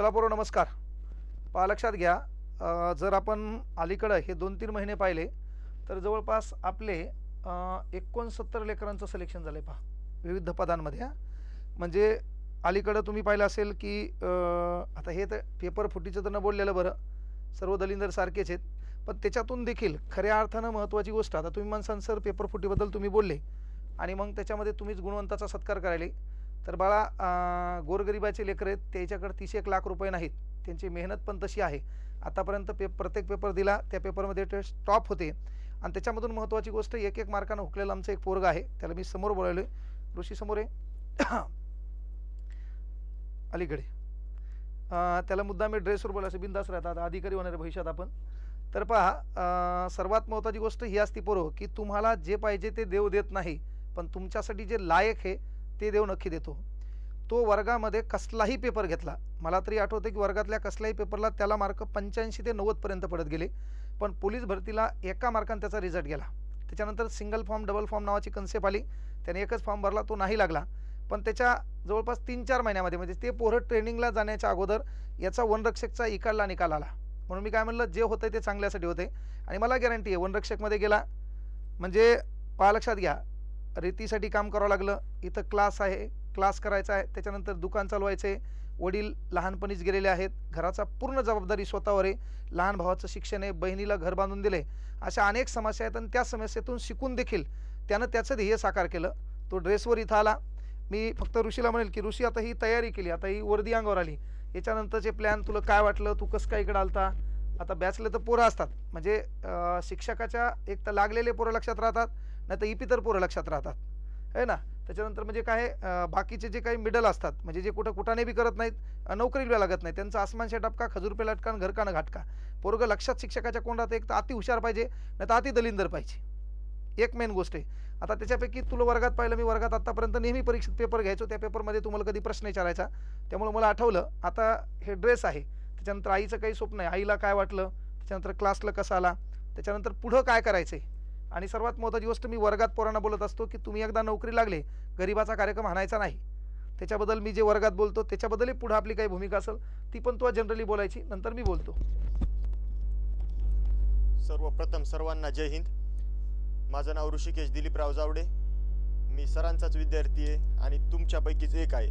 चला पोरं नमस्कार. पहा लक्षात घ्या जर आपण अलीकडं हे दोन तीन महिने पाहिले तर जवळपास आपले एकोणसत्तर लेकरांचं सिलेक्शन झालं आहे पहा विविध पदांमध्ये हां. म्हणजे अलीकडं तुम्ही पाहिलं असेल की आता हे तर पेपर फुटीचं तर न बोललेलं बरं सर्व दलिंदर सारखेच आहेत पण त्याच्यातून देखील खऱ्या अर्थानं महत्त्वाची गोष्ट आता तुम्ही म्हणसान सर पेपर फुटीबद्दल तुम्ही बोलले आणि मग त्याच्यामध्ये तुम्हीच गुणवंताचा सत्कार करायला तर बाळा गोरगरिबाचे लेकर आहेत त्याच्याकडे तीस एक लाख रुपये नाहीत. त्यांची मेहनत पण तशी आहे. आतापर्यंत पे प्रत्येक पेपर दिला त्या पेपरमध्ये टेस्ट टॉप होते. आणि त्याच्यामधून महत्त्वाची गोष्ट एक एक मार्कानं हुकलेलं आमचं एक पोरग आहे त्याला मी समोर बोलावलो आहे ऋषी समोर आहे. अलीकडे. त्याला मुद्दा मी ड्रेसवर बोलायचं बिंदास राहतात अधिकारी होणारे भविष्यात आपण. तर पहा सर्वात महत्त्वाची गोष्ट ही असती पोरो की तुम्हाला जे पाहिजे ते देव देत नाही पण तुमच्यासाठी जे लायक आहे ते देव नक्की देतो. तो वर्गामध्ये कसलाही पेपर घेतला मला तरी आठवतं की वर्गातल्या कसल्याही पेपरला त्याला मार्क पंच्याऐंशी ते नव्वदपर्यंत पडत गेले. पण पोलीस भरतीला एका मार्काने त्याचा रिझल्ट गेला. त्याच्यानंतर सिंगल फॉर्म डबल फॉर्म नावाची कन्सेप्ट आली. त्याने एकच फॉर्म भरला तो नाही लागला. पण त्याच्या जवळपास तीन चार महिन्यामध्ये म्हणजे ते पोरं ट्रेनिंगला जाण्याच्या अगोदर याचा वनरक्षकचा इकडला निकाल आला म्हणून मी काय म्हणलं जे होतं ते चांगल्यासाठी होते आणि मला गॅरंटी आहे वनरक्षकमध्ये गेला. म्हणजे पहा लक्षात घ्या रेतीसाठी काम करावं लागलं. इथं क्लास आहे. क्लास करायचा आहे. त्याच्यानंतर दुकान चालवायचं. आहे वडील लहानपणीच गेलेले आहेत. घराचा पूर्ण जबाबदारी स्वतःवर आहे. लहान भावाचं शिक्षण आहे. बहिणीला घर बांधून दिले अशा अनेक समस्या आहेत आणि त्या समस्येतून शिकून देखील त्यानं त्याचं ध्येय साकार केलं. तो ड्रेसवर इथं आला. मी फक्त ऋषीला म्हणेल की ऋषी आता ही तयारी केली. आता ही वर्दी अंगावर आली. याच्यानंतरचे प्लॅन तुला काय वाटलं? तू कसं काय इकडं आलता? आता बॅचले तर पोरं असतात. म्हणजे शिक्षकाच्या एक तर लागलेले पोरं लक्षात राहतात. नाही तर इपितर पोरं लक्षात राहतात. आहे ना? त्याच्यानंतर म्हणजे काय बाकीचे जे काही मिडल असतात म्हणजे जे कुठं कुठाने बी करत नाहीत नोकरीला लागत नाही त्यांचं आसमानशा टपका खजूर पे लटका आणि घरकानं घाटका. पोरगं लक्षात शिक्षकाच्या कोंडात एक तर अति हुशार पाहिजे नाही तर अति दलिंदर पाहिजे. एक मेन गोष्ट आहे. आता त्याच्यापैकी तुला वर्गात पाहिलं मी वर्गात आत्तापर्यंत नेहमी परीक्षेत पेपर घ्यायचो त्या पेपरमध्ये तुम्हाला कधी प्रश्न विचारायचा. त्यामुळे मला आठवलं आता हे ड्रेस आहे. त्याच्यानंतर आईचं काही स्वप्न आहे. आईला काय वाटलं? त्याच्यानंतर क्लासला कसं आला? त्याच्यानंतर पुढं काय करायचं आहे आणि सर्वात महत्त्वाची गोष्ट मी वर्गात पोरांना बोलत असतो की तुम्ही एकदा नोकरी लागले गरिबाचा कार्यक्रम हाणायचा नाही. त्याच्याबद्दल मी जे वर्गात बोलतो त्याच्याबद्दलही पुढं आपली काही भूमिका असेल ती पण तुला जनरली बोलायची नंतर मी बोलतो. सर्वप्रथम सर्वांना जय हिंद. माझं नाव ऋषिकेश दिलीपराव जावडे. मी सरांचाच विद्यार्थी आहे आणि तुमच्यापैकीच एक आहे.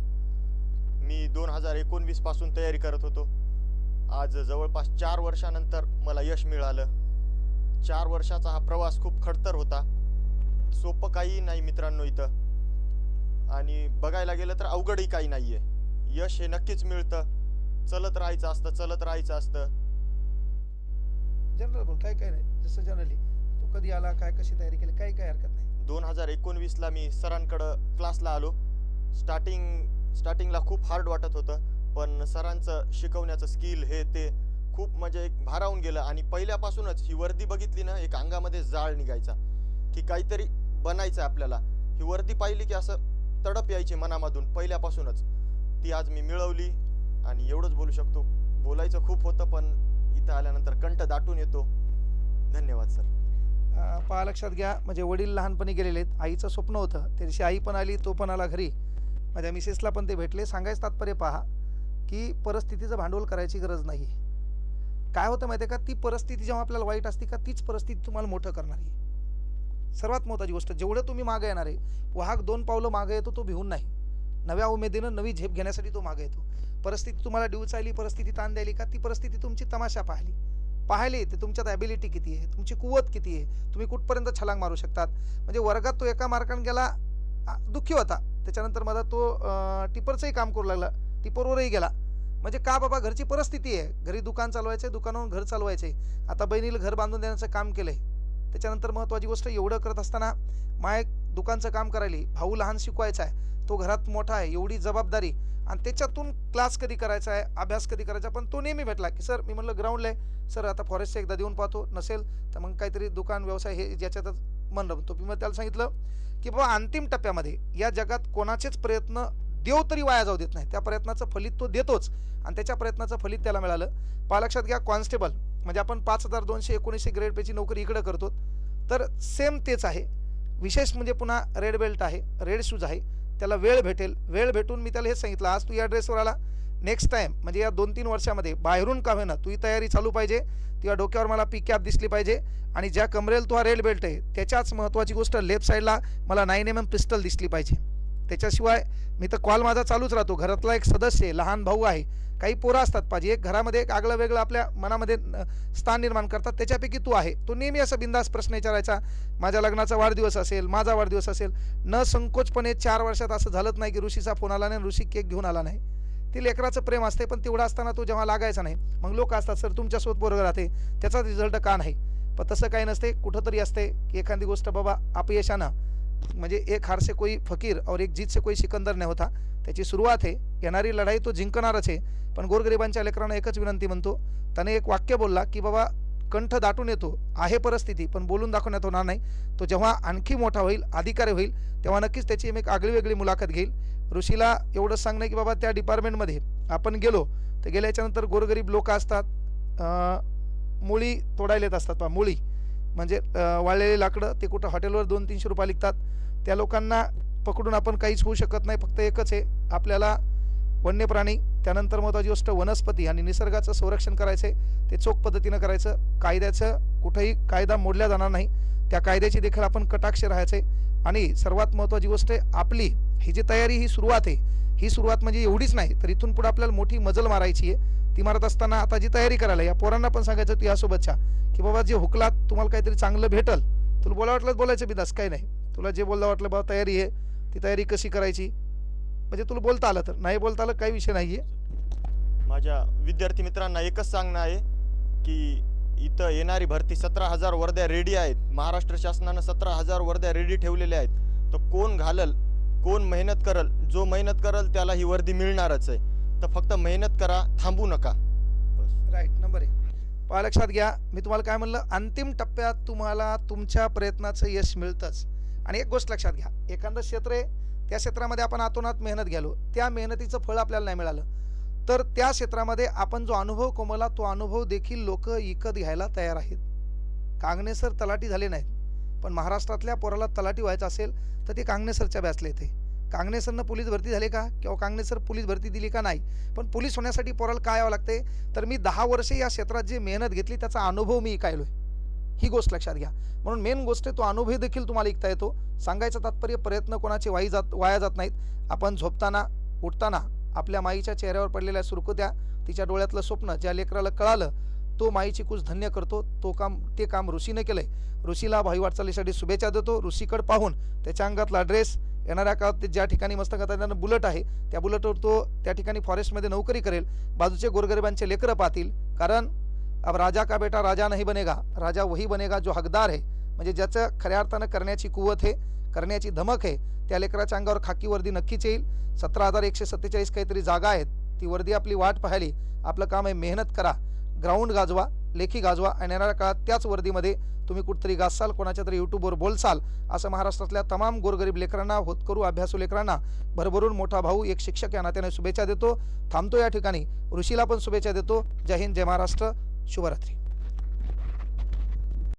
मी दोन हजार एकोणवीसपासून तयारी करत होतो. आज जवळपास चार वर्षानंतर मला यश मिळालं. चार वर्षाचा हा प्रवास खूप खडतर होता. सोपं काही नाही मित्रांनो इथं. आणि बघायला गेलं तर अवघडही काही नाही आहे यश हे नक्कीच मिळतं. चलत राहायचं असतं चलत राहायचं असतं. जनरल काय काय नाही? जसं जनरली तू कधी आला काय कशी तयारी केली काही काय हरकत नाही. दोन हजार एकोणवीसला मी सरांकडं क्लासला आलो. स्टार्टिंग स्टार्टिंगला खूप हार्ड वाटत होतं पण सरांचं शिकवण्याचं स्किल हे ते खूप म्हणजे एक भारावून गेलं आणि पहिल्यापासूनच ही वर्दी बघितली ना एक अंगामध्ये जाळ निघायचा की काहीतरी बनायचं आहे आपल्याला. ही वर्दी पाहिली की असं तडप यायची मनामधून पहिल्यापासूनच. ती आज मी मिळवली आणि एवढंच बोलू शकतो. बोलायचं खूप होतं पण इथं आल्यानंतर कंठ दाटून येतो. धन्यवाद सर. पहा लक्षात घ्या म्हणजे वडील लहानपणी गेलेले आहेत. आईचं स्वप्न होतं. त्या दिवशी आई पण आली तो पण आला घरी. माझ्या मिसेसला पण ते भेटले. सांगायचं तात्पर्य पहा की परिस्थितीचं भांडवल करायची गरज नाही. काय होतं माहिती आहे का? ती परिस्थिती जेव्हा आपल्याला वाईट असते का तीच परिस्थिती तुम्हाला मोठं करणार आहे. सर्वात महत्त्वाची गोष्ट जेवढं तुम्ही मागं येणार आहे वाहक दोन पावलं मागं येतो तो भिवून नाही. नव्या उमेदीनं नवी झेप घेण्यासाठी तो मागं येतो. परिस्थिती तुम्हाला डिवचायली परिस्थिती ताण द्यायली का ती परिस्थिती तुमची तमाशा पाहिली. पाहिली ते तुमच्यात ॲबिलिटी किती आहे तुमची कुवत किती आहे तुम्ही कुठपर्यंत छलांग मारू शकतात? म्हणजे वर्गात तो एका मार्काने गेला दुःखी होता. त्याच्यानंतर मला तो टिपरचंही काम करू लागला. टिपरवरही गेला. म्हणजे का बाबा घरची परिस्थिती आहे? घरी दुकान चालवायचं आहे दुकानावरून घर चालवायचं आहे. आता बहिणीला घर बांधून देण्याचं काम केलं आहे त्याच्यानंतर महत्त्वाची गोष्ट एवढं करत असताना माय दुकानचं काम करायली. भाऊ लहान शिकवायचा आहे. तो घरात मोठा आहे एवढी जबाबदारी. आणि त्याच्यातून क्लास कधी करायचा आहे अभ्यास कधी करायचा पण तो नेहमी भेटला की सर मी म्हणलं ग्राउंडला आहे. सर आता फॉरेस्टचं एकदा देऊन पाहतो. नसेल तर मग काहीतरी दुकान व्यवसाय हे ज्याच्यातच मन रमतो मी मग त्याला सांगितलं की बाबा अंतिम टप्प्यामध्ये या जगात कोणाचेच प्रयत्न देव तरी वाया जाऊ देत नाही. त्या प्रयत्नाचं फलित तो देतोच. आणि त्याच्या प्रयत्नाचं फलित त्याला मिळालं. पहा लक्षात घ्या कॉन्स्टेबल. म्हणजे आपण पाच हजार दोनशे एकोणीसशे ग्रेड पेची नोकरी इकडं करतो. तर सेम तेच आहे. विशेष म्हणजे पुन्हा रेड बेल्ट आहे. रेड शूज आहे. त्याला वेळ भेटेल. वेळ भेटून मी त्याला हेच सांगितलं. आज तू या ड्रेसवर आला. नेक्स्ट टाईम म्हणजे या दोन तीन वर्षामध्ये बाहेरून का होईना तू ही तयारी चालू पाहिजे. तुझ्या डोक्यावर मला पी कॅप दिसली पाहिजे. आणि ज्या कमरेल तो हा रेड बेल्ट आहे त्याच्याच महत्त्वाची गोष्ट लेफ्ट साईडला मला नाईन एम एम पिस्टल दिसली पाहिजे. त्याच्याशिवाय मी तर कॉल माझा चालूच राहतो. घरातला एक सदस्य आहे लहान भाऊ आहे. काही पोरं असतात पाहिजे एक घरामध्ये एक आगळं वेगळं आपल्या मनामध्ये स्थान निर्माण करतात. त्याच्यापैकी तू आहे. तो नेहमी असं बिंदास प्रश्न विचारायचा माझ्या लग्नाचा वाढदिवस असेल माझा वाढदिवस असेल न संकोचपणे चार वर्षात असं झालंच नाही की ऋषीचा फोन आला नाही ऋषी केक घेऊन आला नाही. ते लेकराचं प्रेम असते पण तेवढं असताना तो जेव्हा लागायचा नाही मग लोक असतात सर तुमच्यासोबत बरोबर राहते. त्याचा रिझल्ट का नाही? पण तसं काही नसते. कुठंतरी असते की एखादी गोष्ट बाबा अपयशानं म्हणजे एक हार से कोई फकीर और एक जीत से कोई सिकंदर नाही होता। त्याची सुरुवात आहे येणारी लढाई तो जिंकणारच आहे पण गोरगरिबांच्या लेकरांना एकच विनंती म्हणतो त्याने एक वाक्य बोलला की बाबा कंठ दाटून येतो आहे परिस्थिती पण बोलून दाखवण्यात होणार नाही. तो जेव्हा आणखी मोठा होईल अधिकारी होईल तेव्हा नक्कीच त्याची एक आगळी वेगळी मुलाखत घेईल. ऋषीला एवढंच सांगणं की बाबा त्या डिपार्टमेंटमध्ये आपण गेलो तर गेल्याच्यानंतर गोरगरीब लोक असतात मुळी तोडायला येत असतात बा मुळी. म्हणजे वाळलेले वाळलेली लाकडं ते कुठं हॉटेलवर दोन तीनशे रुपये लिखतात त्या लोकांना पकडून आपण काहीच होऊ शकत नाही फक्त एकच आहे आपल्याला वन्य प्राणी त्यानंतर महत्त्वाची गोष्ट वनस्पती आणि निसर्गाचं संरक्षण करायचं आहे ते चोख पद्धतीनं करायचं. कायद्याचं कुठंही कायदा मोडला जाणार नाही. त्या कायद्याची देखील आपण कटाक्ष राहायचं आहे आणि सर्वात महत्त्वाची गोष्ट आहे आपली ही जी तयारी ही सुरुवात आहे ही सुरुवात म्हणजे एवढीच नाही तर इथून पुढे आपल्याला मोठी मजल मारायची आहे. ती मारत असताना आता जी तयारी करायला या पोरांना पण सांगायचं होतं यासोबतच्या की बाबा जे हुकलात तुम्हाला काहीतरी चांगलं भेटल तुला बोला वाटलं बोलायचं बोलायचं बिदास काही नाही. तुला जे बोललं वाटलं बाबा तयारी आहे ती तयारी कशी करायची? म्हणजे तुला बोलता आलं तर नाही बोलता आलं काही विषय नाही आहे माझ्या विद्यार्थी मित्रांना एकच सांगणं आहे की इथं येणारी भरती सतरा हजार वर्ध्या रेडी आहेत. महाराष्ट्र शासनानं सतरा हजार वर्ध्या रेडी ठेवलेल्या आहेत. तर कोण घालल कोण मेहनत करल जो मेहनत करल त्याला ही वर्दी मिळणारच आहे. तर फक्त मेहनत करा थांबू नका. बस. राईट नंबर एक. पहा लक्षात घ्या मी तुम्हाला काय म्हणलं? अंतिम टप्प्यात तुम्हाला तुमच्या प्रयत्नाचं यश मिळतंच. आणि एक गोष्ट लक्षात घ्या एखादं क्षेत्र आहे त्या क्षेत्रामध्ये आपण आतोनात मेहनत घ्यालो. त्या मेहनतीचं फळ आपल्याला नाही मिळालं. तर त्या क्षेत्रामध्ये आपण जो अनुभव कमवला तो अनुभव देखील लोक विकत घ्यायला तयार आहेत. कांगणे सर तलाठी झाले नाहीत. पण महाराष्ट्रातल्या पोराला तलाठी व्हायचं असेल तर ते कांगणेसरच्या बॅचला येते. कांगनेसरनं पोलीस भरती झाली का? किंवा कांगनेसर पोलीस भरती दिली का? नाही. पण पोलीस होण्यासाठी पोराला काय यावं लागते? तर मी दहा वर्षे या क्षेत्रात जी मेहनत घेतली त्याचा अनुभव मी ऐकायलोय. ही गोष्ट लक्षात घ्या. म्हणून मेन गोष्ट आहे तो अनुभव देखील तुम्हाला ऐकता येतो. सांगायचं तात्पर्य प्रयत्न कोणाचे वाई जात वाया जात नाहीत. आपण झोपताना उठताना आपल्या माईच्या चेहऱ्यावर पडलेल्या सुरकुत्या तिच्या डोळ्यातलं स्वप्न ज्या लेकराला कळालं तो माईची कुस धन्य करतो तो काम ते काम ऋषीने केलंय. ऋषीला भाई वाटचालीसाठी शुभेच्छा देतो. ऋषीकडे पाहून त्याच्या अंगातला ड्रेस येणाऱ्या काळात ते ज्या ठिकाणी मस्त त्यानं बुलट आहे. त्या बुलटवर तो त्या ठिकाणी फॉरेस्टमध्ये नोकरी करेल. बाजूचे गोरगरिबांचे लेकरं पाहतील. कारण अब राजा का बेटा राजा नाही बनेगा. राजा वही बनेगा जो हकदार आहे. म्हणजे ज्याचं खऱ्या अर्थानं करण्याची कुवत आहे करण्याची धमक आहे त्या लेकराच्या अंगावर खाकी वर्दी नक्कीच येईल. सतरा हजार एकशे सत्तेचाळीस काहीतरी जागा आहेत. ती वर्दी आपली वाट पाहिली आपलं काम आहे मेहनत करा. ग्राउंड गाजवा लेखी गाजवा आणि येणाऱ्या काळात त्याच वर्दीमध्ये तुम्ही कुठतरी गाजसाल कोणाच्या तरी यूट्यूबवर बोलसाल असं महाराष्ट्रातल्या तमाम गोरगरीब लेकरांना होतकरू अभ्यासू लेकरांना भरभरून मोठा भाऊ एक शिक्षक या नात्याने शुभेच्छा देतो. थांबतो या ठिकाणी. ऋषीला पण शुभेच्छा देतो. जय हिंद जय महाराष्ट्र. शुभरात्री.